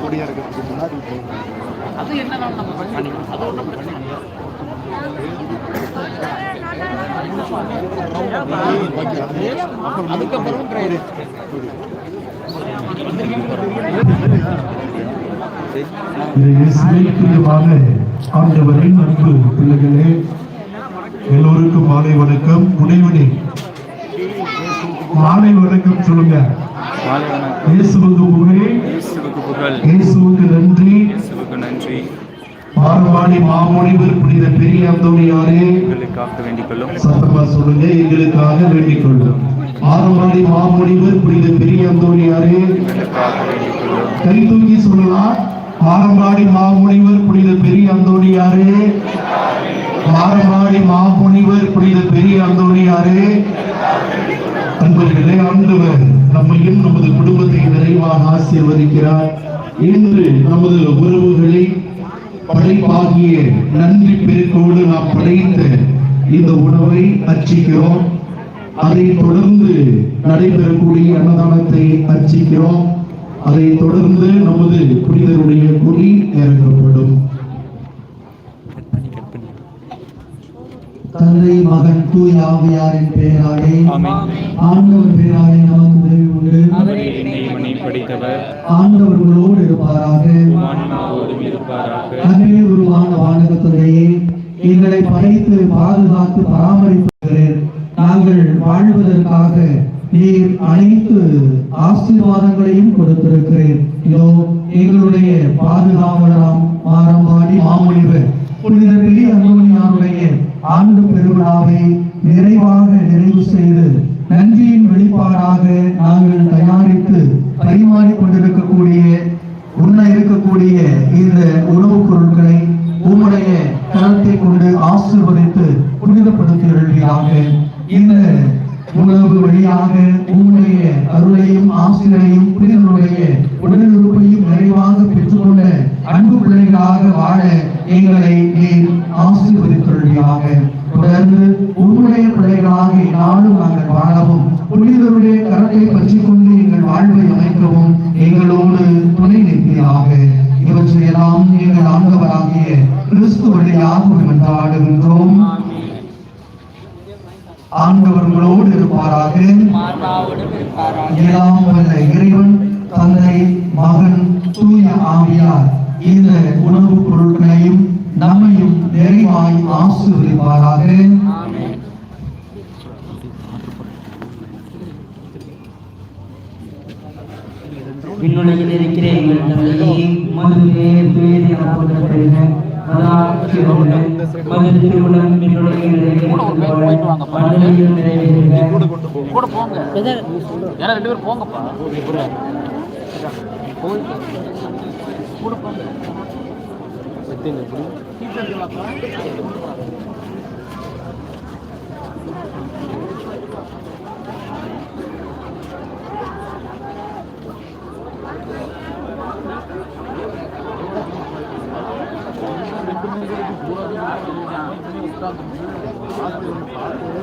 கொடியா இருக்கிறதுக்கு முன்னாடி அது என்ன நம்ம அது ஒன்றும் பிரச்சனை இல்லை அதுக்கப்புறம் ஆண்டவரின் அன்பு பிள்ளைகளே எல்லோருக்கும் மாலை வணக்கம். உடைவனே மாலை வணக்கம் சொல்லுங்க. மாலை வணக்கம் இயேசுவுக்கு புகழ். இயேசுவுக்கு நன்றி. நன்றி மாமுனிவர் புனித பெரிய அந்தோணியாரே உங்களுக்காக வேண்டிக் கொள்ளும் சத்தமா சொல்லுங்க எங்களுக்காக வேண்டிக் கொள்ளும் மாறுபாடி மாமுனிவர் புனித பெரிய அந்தோணியாரே கை தூக்கி சொல்லலாம். மாரம்பாடி மாமுனிவர் புனித பெரிய அந்தோணியாரே மாரம்பாடி மாமுனிவர் புனித பெரிய அந்தோரியாரே அன்பர்களே ஆண்டவர் நம்மையும் நமது குடும்பத்தை நிறைவாக ஆசீர்வதிக்கிறார். இன்று நமது உறவுகளை படைப்பாகிய நன்றி பெருக்கோடு நாம் படைத்த இந்த உணவை அர்ச்சிக்கிறோம். அதை தொடர்ந்து நடைபெறக்கூடிய அன்னதானத்தை அர்ச்சிக்கிறோம். அதை தொடர்ந்து நமது புனிதருடைய கொடி இறக்கப்படும். தந்தை மகன் தூய் ஆவியாரின் பெயராலே. ஆண்டவர் பெயராலே நமக்கு உதவி உண்டு. ஆண்டவர் உங்களோடு இருப்பாராக. மாநிலோடும் இருப்பாராக. அன்பே உருவான வானகத்துறையே எங்களை படைத்து பாதுகாத்து பராமரிப்புகிறேன் நாங்கள் வாழ்வதற்காக நீர் அனைத்து ஆசீர்வாதங்களையும் கொடுத்திருக்கிறேன். இதோ எங்களுடைய பாதுகாவலராம் மாரம்பாடி மாமுனிவர். புனித பெரிய அந்தோனியாருடைய ஆண்டு பெருவிழாவை நிறைவாக நிறைவு செய்து நன்றியின் வெளிப்பாடாக நாங்கள் தயாரித்து பரிமாறிக் கொண்டிருக்கக்கூடிய உண்ண இருக்கக்கூடிய இந்த உணவுப் பொருட்களை உம்முடைய கரத்தை கொண்டு ஆசீர்வதித்து புனிதப்படுத்துகிறீர்களாக இந்த உணவு வழியாக உங்களுடைய அருளையும் ஆசிரியரையும் புனிதனுடைய உடல் உறுப்பையும் நிறைவாக பெற்றுக்கொண்ட அன்பு பிள்ளைகளாக வாழ எங்களை நீர் ஆசீர்வதித்துள்ளாக தொடர்ந்து உங்களுடைய பிள்ளைகளாக நாளும் நாங்கள் வாழவும் புனிதருடைய கரத்தை பற்றி கொண்டு எங்கள் வாழ்வை அமைக்கவும் எங்களோடு துணை நிற்பீராக. இவற்றையெல்லாம் எங்கள் ஆண்டவராகிய கிறிஸ்து வழியாக மன்றாடுகின்றோம். ஆண்டவர் உங்களோடு இருப்பாராக. எல்லாம் வல்ல இறைவன் தந்தை மகன் தூய ஆவியார். இந்த உணவுப் பொருட்களையும் நம்மையும் நிறைவாய் ஆசீர்வதிப்பாராக. விண்ணுலகில் இருக்கிற எங்கள் தந்தையே மது பேர் பேர் கூட போங்க ஏன்னா ரெண்டு பேரும் போங்கப்பா போய் கூட போங்க.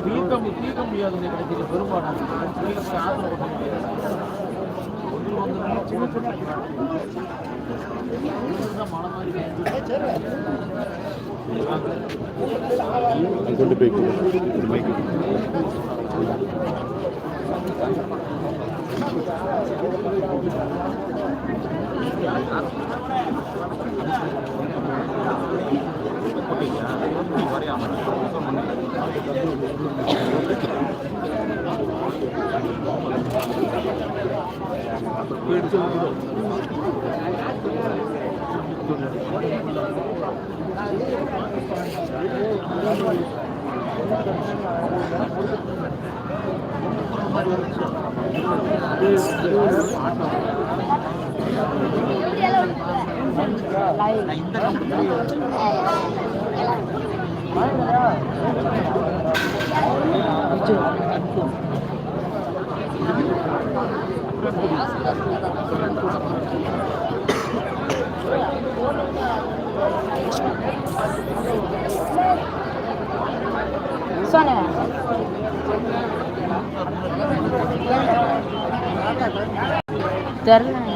தீர்க்க தீர்க்க முடியாது கிடைக்கிற கொண்டு போய் போய் சொன்ன தெரியல.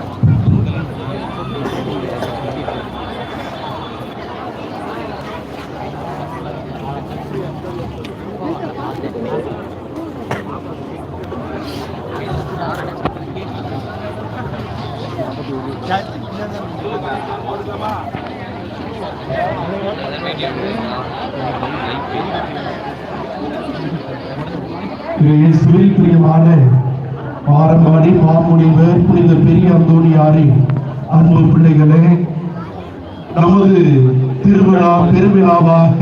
தெரில பாரம்பாடி மாமுனிவர் புனித பெரிய அந்தோணியாரி அன்பு பிள்ளைகளே நமது திருவிழா பெருவிழாவாக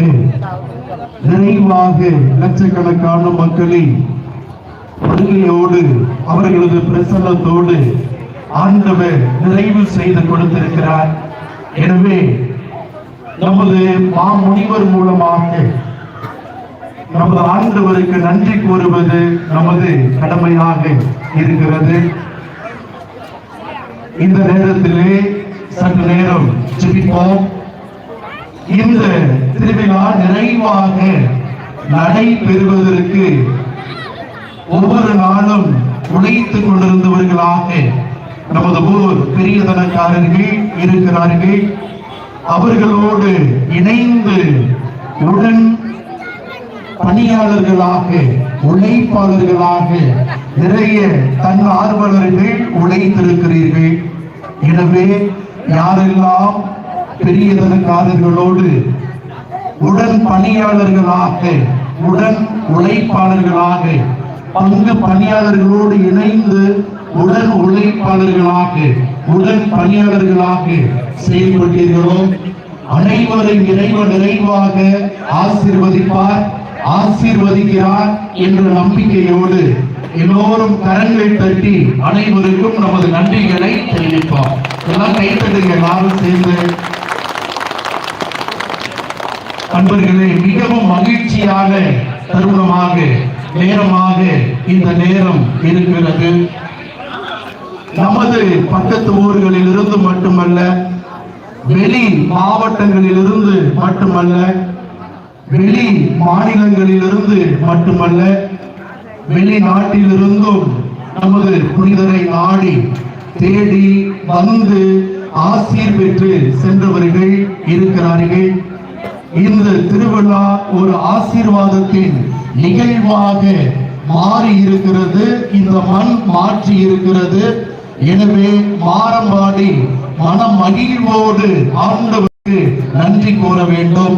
நிறைவாக லட்சக்கணக்கான மக்களின் வருகையோடு அவர்களது பிரசன்னத்தோடு ஆண்டவர் நிறைவு செய்து கொடுத்திருக்கிறார். எனவே நமது மாமுனிவர் மூலமாக நமது ஆண்டவருக்கு நன்றி கூறுவது நமது கடமையாக இருக்கிறது. இந்த நேரத்திலே சற்று நேரம் ஜெபிப்போம். இந்த திருவிழா நிறைவாக நடைபெறுவதற்கு ஒவ்வொரு நாளும் உழைத்துக் கொண்டிருந்தவர்களாக நமது ஊர் பெரியதனக்காரர்கள் இருக்கிறார்கள். அவர்களோடு இணைந்து உடன் பணியாளர்களாக உழைப்பாளர்களாக நிறைய தன் ஆர்வலர்கள் உழைத்திருக்கிறீர்கள். எனவே யாரெல்லாம் பெரியதற்காரர்களோடு உடன் பணியாளர்களாக உடன் உழைப்பாளர்களாக பங்கு பணியாளர்களோடு இணைந்து உடன் உழைப்பாளர்களாக உடன் பணியாளர்களாக செயல்பட்டீர்களோ அனைவரும் இறைவன் நிறைவாக ஆசீர்வதிப்பார். ஆசீர்வதிக்கிறார் என்ற நம்பிக்கையோடு எல்லோரும் கரங்களை தட்டி அனைவருக்கும் நமது நன்றிகளை தெரிவிப்போம். எல்லாம் கைத்தட்டுங்க எல்லாரும் சேர்ந்து. அன்பர்களே மிகவும் மகிழ்ச்சியாக தருணமாக நேரமாக இந்த நேரம் இருக்கிறது. நமது பக்கத்து ஊர்களில் இருந்து மட்டுமல்ல வெளி மாவட்டங்களில் இருந்து மட்டுமல்ல வெளி மாநிலங்களிலிருந்து மட்டுமல்ல வெளிநாட்டிலிருந்தும் நமது புனிதரை நாடி தேடி வந்து ஆசீர் பெற்று சென்றவர்கள் இருக்கிறார்கள். இந்த திருவிழா ஒரு ஆசீர்வாதத்தின் நிகழ்வாக மாறி இருக்கிறது இந்த மண் மாற்றி இருக்கிறது எனவே மாறம்பாடி மன மகிழ்வோடு ஆண்டவருக்கு நன்றி கூற வேண்டும்.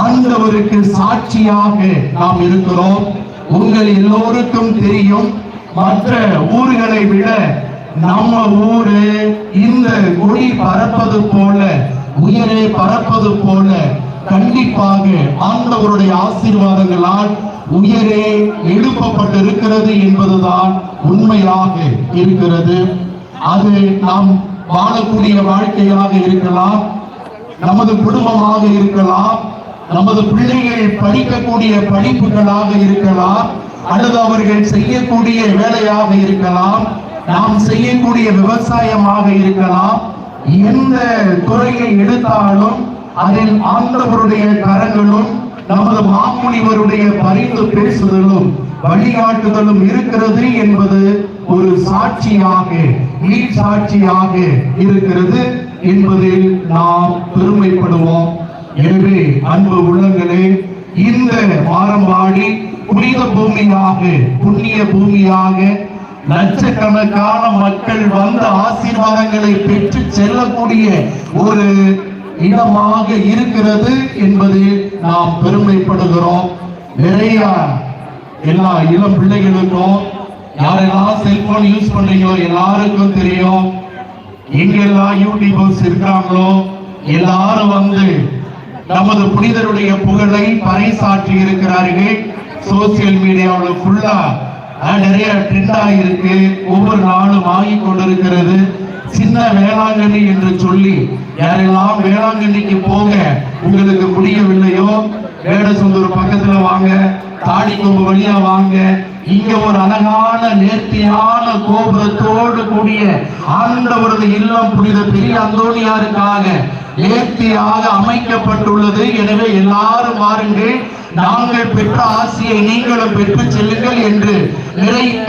ஆண்டவருக்கு சாட்சியாக நாம் இருக்கிறோம். உங்கள் எல்லோருக்கும் தெரியும். மற்ற ஊர்களை விட நம்ம ஊரு இந்த கொடி பறப்பது போல உயரே பறப்பது போல கண்டிப்பாக ஆண்டவருடைய ஆசீர்வாதங்களால் உயரே எழுப்பப்பட்டிருக்கிறது என்பதுதான் உண்மையாக இருக்கிறது. அது நாம் வாழக்கூடிய வாழ்க்கையாக இருக்கலாம் நமது குடும்பமாக இருக்கலாம் நமது பிள்ளைகள் படிக்கக்கூடிய படிப்புகளாக இருக்கலாம் அல்லது அவர்கள் செய்யக்கூடிய வேலையாக இருக்கலாம் நாம் செய்யக்கூடிய விவசாயமாக இருக்கலாம் எந்த துறையை எடுத்தாலும் அதில் ஆண்டவருடைய கரங்களும் நமது மாமுனிவருடைய பரிந்து பேசுதலும் வழிகாட்டுதலும் இருக்கிறது என்பது ஒரு சாட்சியாக நீர் சாட்சியாக இருக்கிறது என்பதில் நாம் பெருமைப்படுவோம். எனவே அன்பு உள்ளங்களே இந்த மாரம்பாடி புனித பூமியாக புண்ணிய பூமியாக லட்சக்கணக்கான மக்கள் வந்து ஆசீர்வாதங்களை பெற்று செல்லக்கூடிய ஒரு இடமாக இருக்கிறது என்பதில் நாம் பெருமைப்படுகிறோம். நிறைய எல்லா இளம் பிள்ளைகளுக்கும் யாரெல்லாம் செல்போன் யூஸ் பண்றீங்களோ எல்லாருக்கும் தெரியும். எங்கெல்லாம் யூடியூபர்ஸ் இருக்கிறாங்களோ எல்லாரும் வந்து நமது புனிதருடைய புகழை பறைசாற்றி இருக்கிறார்கள். சோசியல் மீடியாவில் ஃபுல்லா நிறைய ட்ரெண்ட் ஆகியிருக்கு ஒவ்வொரு நாளும் ஆகி கொண்டிருக்கிறது. சின்ன வேளாங்கண்ணி என்று சொல்லி யாரெல்லாம் வேளாங்கண்ணிக்கு போக உங்களுக்கு முடியவில்லையோ வேடசுந்தூர் பக்கத்துல வாங்க தாடி கொம்பு வழியா வாங்க. இங்க ஒரு அழகான நேர்த்தியான கோபுரத்தோடு கூடிய ஆண்டவரது இல்லம் புனித பெரிய அந்தோணியாருக்காக நேர்த்தியாக அமைக்கப்பட்டுள்ளது. எனவே எல்லாரும் வாருங்கள். நாங்கள் பெற்ற ஆசியை நீங்களும் பெற்று செல்லுங்கள் என்று நிறைய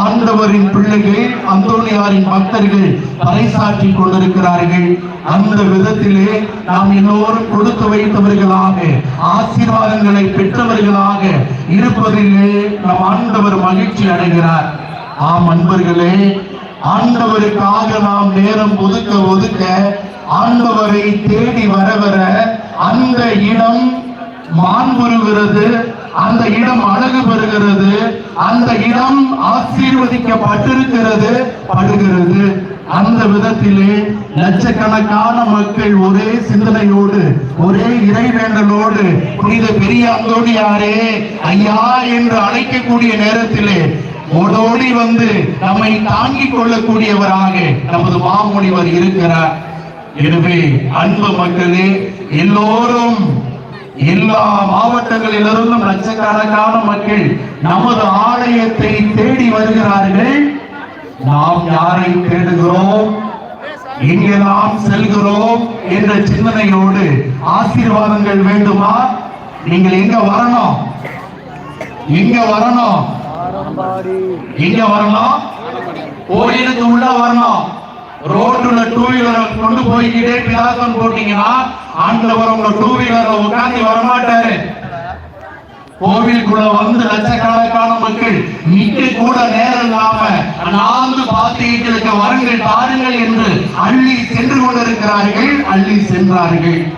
ஆண்டவரின் பிள்ளைகள் அந்தோணியாரின் பக்தர்கள் பறைசாற்றி கொண்டிருக்கிறார்கள். அந்த விதத்திலே நாம் எல்லோரும் கொடுத்து வைத்தவர்களாக ஆசீர்வாதங்களை பெற்றவர்களாக இருப்பதிலே நம் ஆண்டவர் மகிழ்ச்சி அடைகிறார். ஆம் அன்பர்களே ஆண்டவருக்காக நாம் நேரம் ஒதுக்க ஒதுக்க ஆண்டவரை தேடி வர வர அந்த இடம் மாண்புறுகிறது அந்த இடம் அழகு பெறுகிறது அந்த இடம் ஆசீர்வதிக்கப்பட்டிருக்கிறது படுகிறது. அந்த விதத்திலே லட்சக்கணக்கான மக்கள் ஒரே சிந்தனையோடு ஒரே இறைவேண்டலோடு புனித பெரிய அந்தோணியாரே ஐயா என்று அழைக்கக்கூடிய நேரத்திலே ஓடோடி வந்து நம்மை தாங்கிக் கொள்ளக்கூடியவராக நமது மாமுனிவர் இருக்கிறார். எனவே அன்பு மக்களே எல்லோரும் எல்லா மாவட்டங்களிலிருந்தும் லட்சக்கணக்கான மக்கள் நமது ஆலயத்தை தேடி வருகிறார்கள். நாம் யாரை தேடுகிறோம்? எங்கே நாம் செல்கிறோம் என்ற சிந்தனையோடு ஆசீர்வாதங்கள் வேண்டுமா? நீங்கள் எங்க வரணும்? எங்க வரணும்? எங்க வரணும்? கோயிலுக்கு உள்ள வரணும். ரோட்டுல டூ வீலரை கொண்டு போய்கிட்டே பிளாசம் போட்டீங்கன்னா ஆண்டவர் உங்க டூ வீலர்ல உட்காந்து வரமாட்டாரு. கோவிலுக்குள்ள வந்து லட்சக்கணக்கான மக்கள் நிக்க கூட நேரம் இல்லாம நான்கு பாத்தியங்களுக்கு வரங்கள் பாருங்கள் என்று அள்ளி சென்று கொண்டிருக்கிறார்கள் அள்ளி சென்றார்கள்.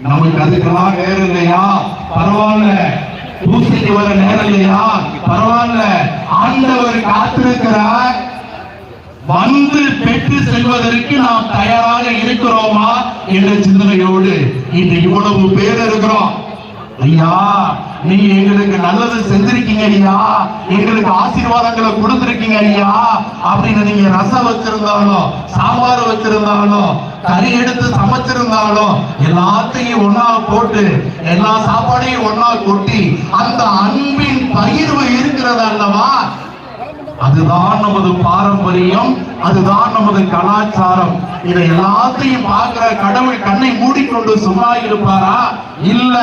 நமக்கு அதுக்கெல்லாம் நேரம் இல்லையா? பரவாயில்ல. பூசைக்கு வர நேரம் இல்லையா? பரவாயில்ல. ஆண்டவர் காத்திருக்கிறார். வந்து பெற்று செல்வதற்கு நாம் தயாராக இருக்கிறோமா என்ற சிந்தனையோடு இன்று இவ்வளவு பேர் இருக்கிறோம். ஐயா நீ எங்களுக்கு நல்லது செஞ்சிருக்கீங்க ஐயா எங்களுக்கு ஆசீர்வாதங்களை கொடுத்திருக்கீங்க ஐயா. அப்படின்னு நீங்க ரசம் வச்சிருந்தாலும் சாம்பார் வச்சிருந்தாலும் கறி எடுத்து சமைச்சிருந்தாலும் எல்லாத்தையும் ஒன்னா போட்டு எல்லா சாப்பாடையும் ஒன்னா கொட்டி அந்த அன்பின் பகிர்வு இருக்கிறது அல்லவா? அதுதான் நமது பாரம்பரியம் அதுதான் நமது கலாச்சாரம். இதை எல்லாத்தையும் பார்க்கிற கடவுள் கண்ணை மூடிக்கொண்டு சும்மா இருப்பாரா? இல்ல.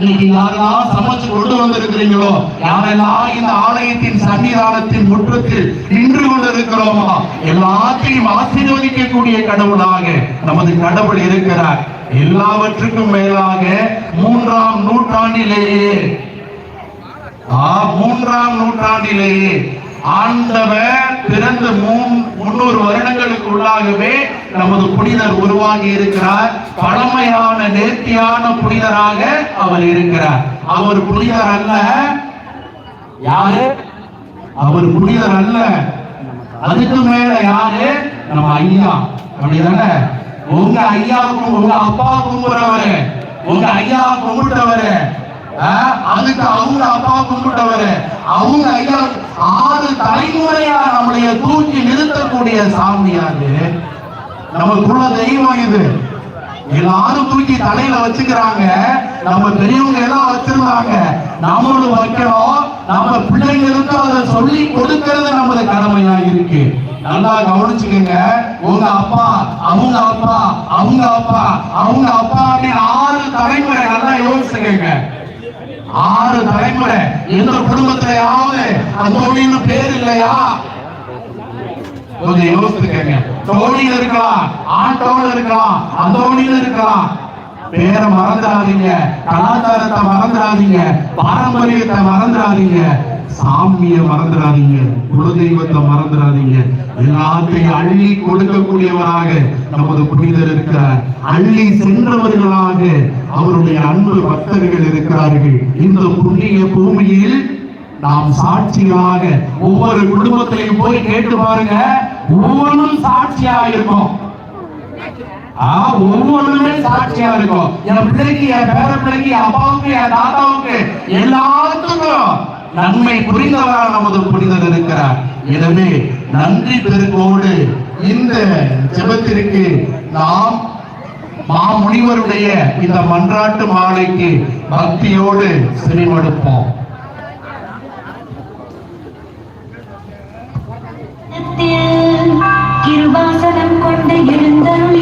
இன்னைக்கு யாரெல்லாம் சமைச்சு கொண்டு வந்திருக்கிறீங்களோ யாரெல்லாம் இந்த ஆலயத்தின் சன்னிதானத்தின் முற்றத்தில் நின்று கொண்டிருக்கிறோமோ எல்லாத்தையும் ஆசீர்வதிக்கக்கூடிய கடவுளாக நமது கடவுள் இருக்கிறார். எல்லாவற்றுக்கும் மேலாக மூன்றாம் நூற்றாண்டிலேயே மூன்றாம் நூற்றாண்டிலேயே ஆண்டவர் பிறந்த முன்னூறு வருடங்களுக்கு உள்ளாகவே நமது புனிதர் உருவாகி இருக்கிறார். பழமையான நேர்த்தியான புனிதராக அவர் இருக்கிறார். அவர் புனிதர் அல்ல. யாரு? அவர் புனிதர் அல்ல. அதுக்கு மேல யாரு? நம்ம ஐயா. அப்படிதானே? உங்க ஐயாவுக்கும் உங்க அப்பா கும்பிடுறவரு உங்க ஐயா கும்பிட்டவரு. அதுக்கு அவங்க அப்பா கும்பிட்டவரு. அவங்க ஐயா ஆறு தலைமுறையா நம்மளைய தூக்கி நிறுத்தக்கூடிய சாமியாரு நம்ம குல தெய்வம் இது. எல்லாரும் தூக்கி தலையில வச்சுக்கிறாங்க. நம்ம பெரியவங்க எல்லாம் வச்சிருந்தாங்க. நம்மளும் வைக்கிறோம் நம்ம பிள்ளைங்களுக்கு அதை சொல்லி கொடுக்கிறது நமது கடமையா இருக்கு. நல்லா கவனிச்சுக்கோங்க. உங்க அப்பா அவங்க அப்பா அவங்க அப்பா அவங்க அப்பா அப்படின்னு ஆறு தலைமுறை நல்லா யோசிச்சுக்கோங்க. ஆறு தலைமுறை எந்த குடும்பத்திலேயாவது தோழின்னு பேர் இல்லையா? கொஞ்சம் யோசிச்சுக்கங்க. தோணியில் இருக்கலாம் ஆட்டோல இருக்கலாம் அந்தோணியில் இருக்கலாம். பேரை மறந்துடாதீங்க. கலாச்சாரத்தை மறந்துடாதீங்க. பாரம்பரியத்தை மறந்துடாதீங்க. சாமியை மறந்துடாதீங்க குலதெய்வத்தை மறந்துடாதீங்க. எல்லாத்தையும் அள்ளி கொடுக்கக்கூடியவராக நமது புனிதர் இருக்கிறார். அள்ளி சென்றவர்களாக அவருடைய அன்பு பக்தர்கள் இருக்கிறார்கள். இந்த புண்ணிய பூமியில் நாம் சாட்சியாக ஒவ்வொரு குடும்பத்திலையும் போய் கேட்டு பாருங்க ஒவ்வொன்றும் சாட்சியா இருக்கும். ஆ, ஒவ்வொன்றுமே சாட்சியா இருக்கும். என் பிள்ளைக்கு என் பேர பிள்ளைக்கு என் அப்பாவுக்கு என் தாத்தாவுக்கு எல்லாத்துக்கும் நன்மை புரிந்தவராக நமது புனிதர் இருக்கிறார். எனவே நன்றி பெருக்கோடு இந்த ஜெபத்திற்கு நாம் மாமுனிவருடைய இந்த மன்றாட்டு மாலைக்கு பக்தியோடு செறிமடுப்போம் கிருபாசனம் கொண்டு எழுந்தருள்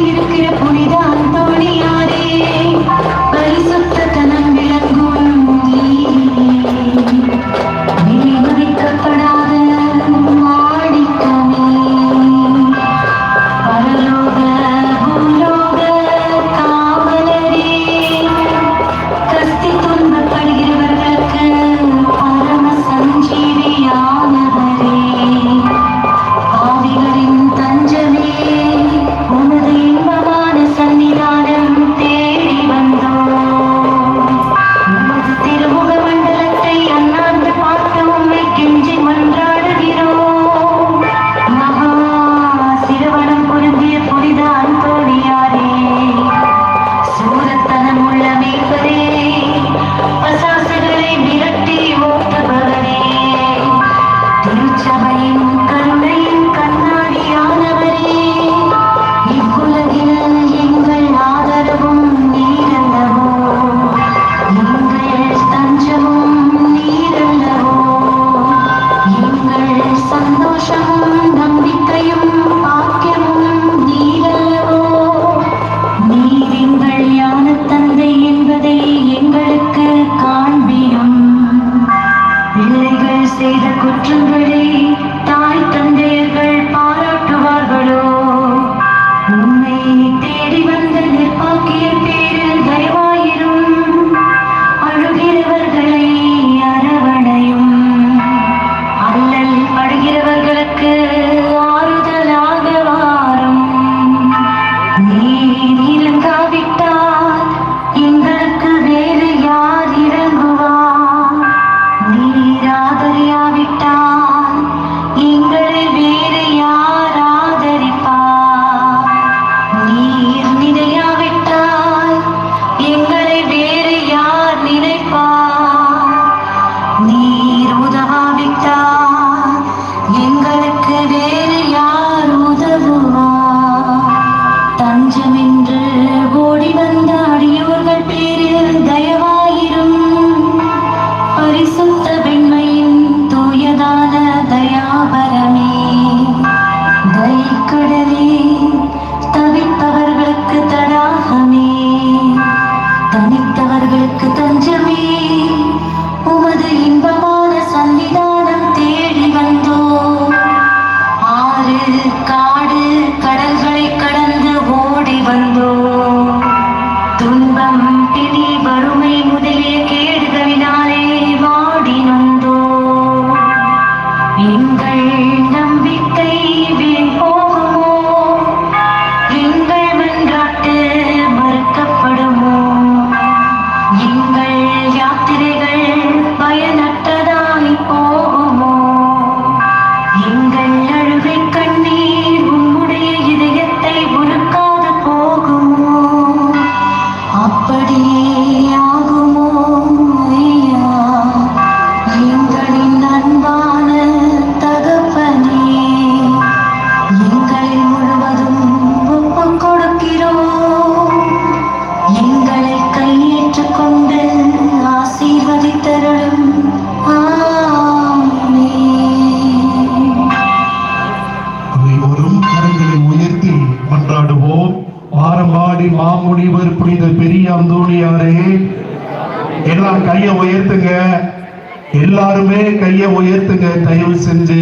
தயவு செஞ்சு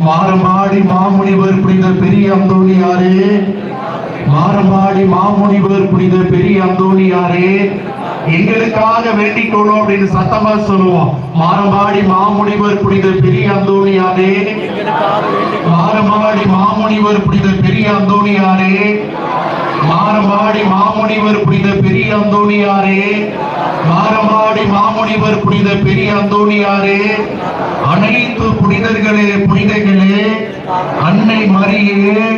வாரம்பாடி மாமுனிவர் புனித பெரிய அந்தோணியாரே. மாரம்பாடி மாமுனிவர் புனித பெரிய அந்தோணியாரே. எங்களுக்காக வேண்டிக் கொள்ளும் அப்படின்னு சத்தமா சொல்லுவோம். மாறமாடி மாமுனிவர் புனித பெரிய அந்தோணியாரே. மாறமாடி மாமுனிவர் புனித பெரிய அந்தோணியாரே. மாறமாடி மாமுனிவர் புனித பெரிய அந்தோணியாரே. காரமாடி மாமுனிவர் புனித பெரிய அந்தோணியாரே அனைத்து புனிதர்களே புனிதர்களே அன்னை மரியே